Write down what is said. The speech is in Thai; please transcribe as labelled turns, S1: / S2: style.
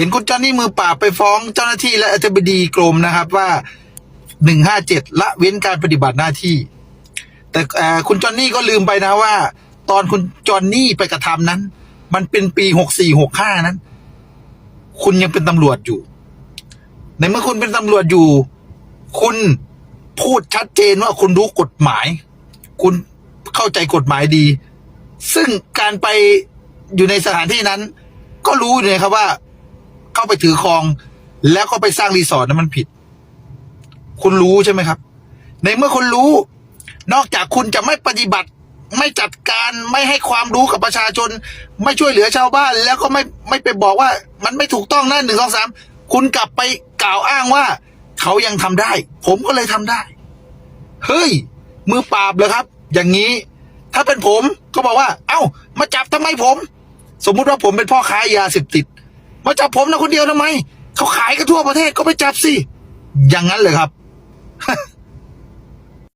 S1: เห็นคุณจอนนี่มือปราบไปฟ้องเจ้าหน้าที่และอธิบดีกรมนะครับว่าหนึ่งห้าเจ็ดละเว้นการปฏิบัติหน้าที่ แต่คุณจอนนี่ก็ลืมไปนะว่า ตอนคุณจอนนี่ไปกระทำนั้น มันเป็นปีหกสี่หกห้านั้น คุณยังเป็นตำรวจอยู่ ในเมื่อคุณเป็นตำรวจอยู่ คุณพูดชัดเจนว่าคุณรู้กฎหมาย คุณเข้าใจกฎหมายดี ซึ่งการไปอยู่ในสถานที่นั้น ก็รู้อยู่นะครับว่า เข้าไปถือครอง แล้วก็ไปสร้างรีสอร์ทนั้นมันผิด คุณรู้ใช่ไหมครับ ในเมื่อคุณรู้ นอกจากคุณจะไม่ปฏิบัติ ไม่จัดการไม่ให้ความรู้กับประชาชน ไม่ช่วยเหลือชาวบ้าน แล้วก็ไม่ไม่ไปบอกว่า มันไม่ถูกต้องนะหนึ่งสองสามคุณกลับไปกล่าวอ้างว่า เขายังทำได้ ผมก็เลยทำได้ เฮ้ย มือปราบเลยครับ อย่างนี้ ถ้าเป็นผมก็บอกว่า เอ้า มาจับทำไมผม สมมุติว่าผมเป็นพ่อค้ายาเสพติด มาจับผมนะคนเดียวทำไม เขาขายกันทั่วประเทศก็ไปจับสิ อย่างนั้นเลยครับ